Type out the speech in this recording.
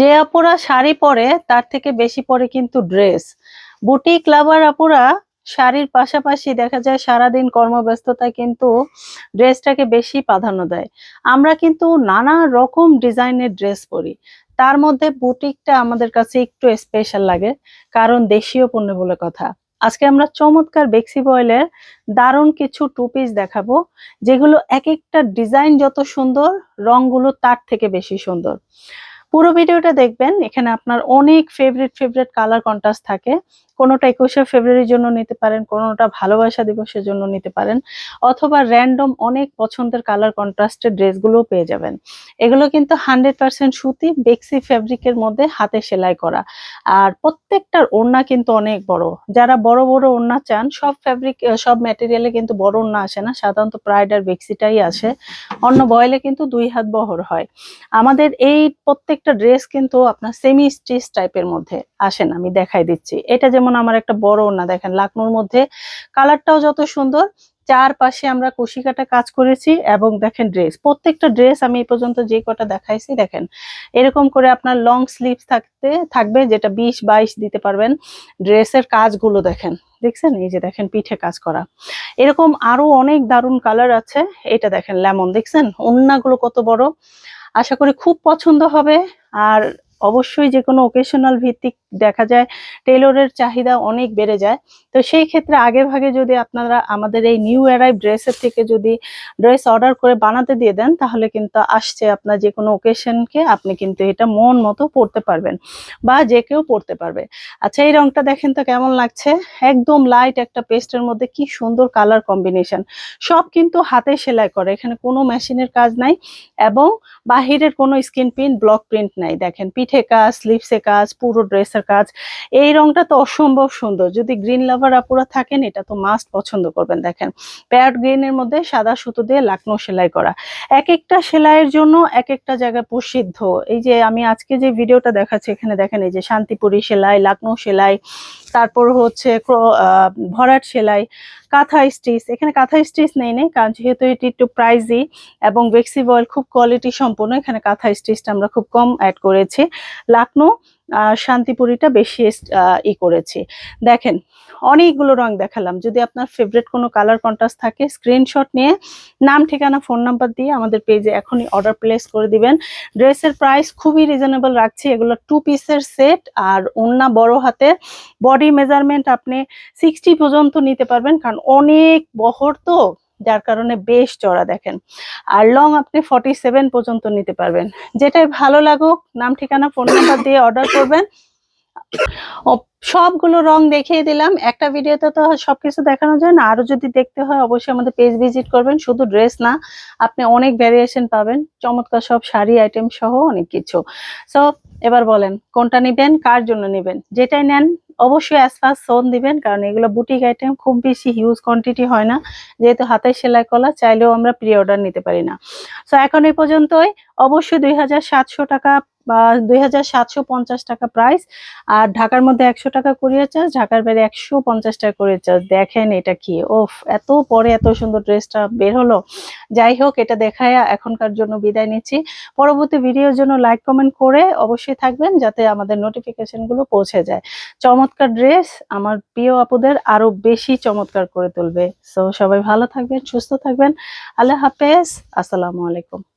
যে আপুরা শাড়ি পরে, তার থেকে বেশি পরে কিন্তু ড্রেস বুটিক লাভার আপুরা শাড়ির পাশাপাশি দেখা যায় সারাদিন কর্মব্যস্ততায় কিন্তু ড্রেসটাকে বেশি প্রাধান্য দেয়। আমরা কিন্তু নানা রকম ডিজাইনের ড্রেস পরি। তার মধ্যে বুটিকটা আমাদের কাছে একটু স্পেশাল লাগে, কারণ দেশীয় পণ্য বলে কথা। আজকে আমরা চমৎকার বেক্সি বয়েলের দারুণ কিছু টু পিস দেখাবো, যেগুলো এক একটা ডিজাইন যত সুন্দর, রংগুলো তার থেকে বেশি সুন্দর। পুরো ভিডিওটা দেখবেন। এখানে আপনার অনেক ফেভারিট ফেভারিট কালার কন্ট্রাস্ট থাকে। কোনোটা একুশে ফেব্রুয়ারির জন্য নিতে পারেন, কোনোটা ভালোবাসা দিবসের জন্য নিতে পারেন, অথবা র্যান্ডম অনেক পছন্দের কালার কন্ট্রাস্টের ড্রেসগুলোও পেয়ে যাবেন। এগুলো কিন্তু হান্ড্রেড পার্সেন্ট সুতি, বেক্সি ফ্যাব্রিকের মধ্যে হাতে সেলাই করা। আর প্রত্যেকটার ওড়না কিন্তু অনেক বড়। যারা বড় বড় ওড়না চান, সব ফ্যাব্রিক সব ম্যাটেরিয়ালে কিন্তু বড় ওড়না আসে না। সাধারণত প্রাইড আর বেক্সিটাই আসে। অন্য বয়েলে কিন্তু দুই হাত বহর হয়। আমাদের এই প্রত্যেকটা ড্রেস কিন্তু আপনার সেমি স্টিচ টাইপের মধ্যে আসেন আমি দেখাই দিচ্ছি। এটা যেমন আমার একটা বড় ওড়না দেখেন লাকনোর মধ্যে কালারটাও যত সুন্দর, চারপাশে আমরা কুশি কাটা কাজ করেছি এবং দেখেন ড্রেস প্রত্যেকটা ড্রেস আমি এই পর্যন্ত যে কটা দেখাইছি, দেখেন এরকম করে আপনার লং স্লিভস থাকতে, থাকবে যেটা বিশ, বাইশ দিতে পারবেন ড্রেসের কাজগুলো, দেখেন। দেখছেন? এই যে দেখেন পিঠে কাজ করা। এরকম আরও অনেক দারুণ কালার আছে। এটা দেখেন লেমন দেখছেন? ওন্নাগুলো কত বড়। আশা করি খুব পছন্দ হবে। আর অবশ্যই যে কোনো ওকেশনাল ভিত্তিক দেখা যায় টেলরের চাহিদা অনেক বেড়ে যায়। তো সেই ক্ষেত্রে আগে ভাগে যদি আপনারা আমাদের এই নিউ অ্যারাইভ ড্রেসের থেকে যদি ড্রেস অর্ডার করে বানাতে দিয়ে দেন, তাহলে কিন্তু আসছে আপনার যে কোনো ওকেশনকে আপনি কিন্তু এটা মন মতো পড়তে পারবেন বা যে কেউ পড়তে পারবে। আচ্ছা এই রংটা দেখেন তো কেমন লাগছে? একদম লাইট একটা পেস্টের মধ্যে কি সুন্দর কালার কম্বিনেশন সব কিন্তু হাতে সেলাই করে, এখানে কোনো মেশিনের কাজ নাই এবং বাহিরের কোনো স্কিন প্রিন্ট ব্লক প্রিন্ট নাই। দেখেন পিঠে কাজ স্লিভসে কাজ, পুরো ড্রেসের কাজ, এই রংটা তো অসম্ভব সুন্দর। যদি গ্রিন লাভার আপুরা থাকেন, এটা তো মাস্ট পছন্দ করবেন, দেখেন। প্যাড গ্রিনের মধ্যে সাদা সুতো দিয়ে লাকনো সেলাই করা। এক একটা সেলাইয়ের জন্য এক একটা জায়গায় প্রসিদ্ধ। এই যে আমি আজকে যে ভিডিওটা দেখাচ্ছি, এখানে দেখেন এই যে শান্তিপুরি সেলাই, লাকনো সেলাই, তারপর হচ্ছে ভরাট সেলাই কাঁথা স্টিচ এখানে কাঁথা স্টিচ নেই নেই, কারণ যেহেতু এটি একটু প্রাইজি এবং বেক্সি বয়েল খুব কোয়ালিটি সম্পূর্ণ এখানে কাঁথা স্টিচটা আমরা খুব কম অ্যাড করেছি। লাকনো শান্তিপুরিটা বেশি ই করেছি। দেখেন, অনেকগুলো রং দেখালাম। যদি আপনার ফেভারিট কোনো কালার কন্ট্রাস্ট থাকে স্ক্রিনশট নিয়ে নাম, ঠিকানা ফোন নাম্বার দিয়ে আমাদের পেজে এখনই অর্ডার প্লেস করে দিবেন। ড্রেসের প্রাইস খুবই রিজনেবল রাখছি। এগুলো টু পিসের সেট আর ওন্না বড় হাতে বডি মেজারমেন্ট আপনি সিক্সটি পর্যন্ত নিতে পারবেন। কারণ অনেক বহর তো। যার কারণে বেশ চড়া দেখেন। আর লং আপনি ফর্টি সেভেন পর্যন্ত নিতে পারবেন। যেটাই ভালো লাগুক, নাম, ঠিকানা ফোন নাম্বার দিয়ে অর্ডার করবেন। সবগুলো রং দেখিয়ে দিলাম। একটা ভিডিওতে তো সবকিছু দেখানো যায় না। আরও যদি দেখতে হয়, অবশ্যই আমাদের পেজ ভিজিট করবেন। শুধু ড্রেস না, আপনি অনেক ভ্যারিয়েশন পাবেন। চমৎকার সব শাড়ি আইটেম সহ অনেক কিছু। সো এবার বলেন, কোনটা নিবেন? কার জন্য নেবেন? যেটাই নেন অবশ্যই অ্যাজ ফার্স্ট সোন দিবেন, কারণ এগুলো বুটিক আইটেম খুব বেশি হিউজ কোয়ান্টিটি হয় না। যেহেতু হাতের সেলাই কলা, চাইলেও আমরা প্রি অর্ডার নিতে পারি না। সো এখন এই পর্যন্তই। অবশ্যই দুই হাজার সাতশো টাকা বা দুই হাজার সাতশো পঞ্চাশ টাকা প্রাইস আর ঢাকার মধ্যে একশো টাকা কুরিয়ার চার্জ ঢাকার বাইরে একশো পঞ্চাশ টাকা কুরিয়ার চার্জ দেখেন এটা কি ওফ এত পরে এত সুন্দর ড্রেসটা বের হলো। যাই হোক, এটা দেখায় এখনকার জন্য বিদায় নিচ্ছি। পরবর্তী ভিডিওর জন্য লাইক কমেন্ট করে অবশ্যই থাকবেন যাতে আমাদের নোটিফিকেশনগুলো পৌঁছে যায়। চমৎকার ড্রেস আমার প্রিয় আপুদের আরও বেশি চমৎকার করে তুলবে। সো সবাই ভালো থাকবেন, সুস্থ থাকবেন। আল্লাহ হাফেজ, আসসালামু আলাইকুম।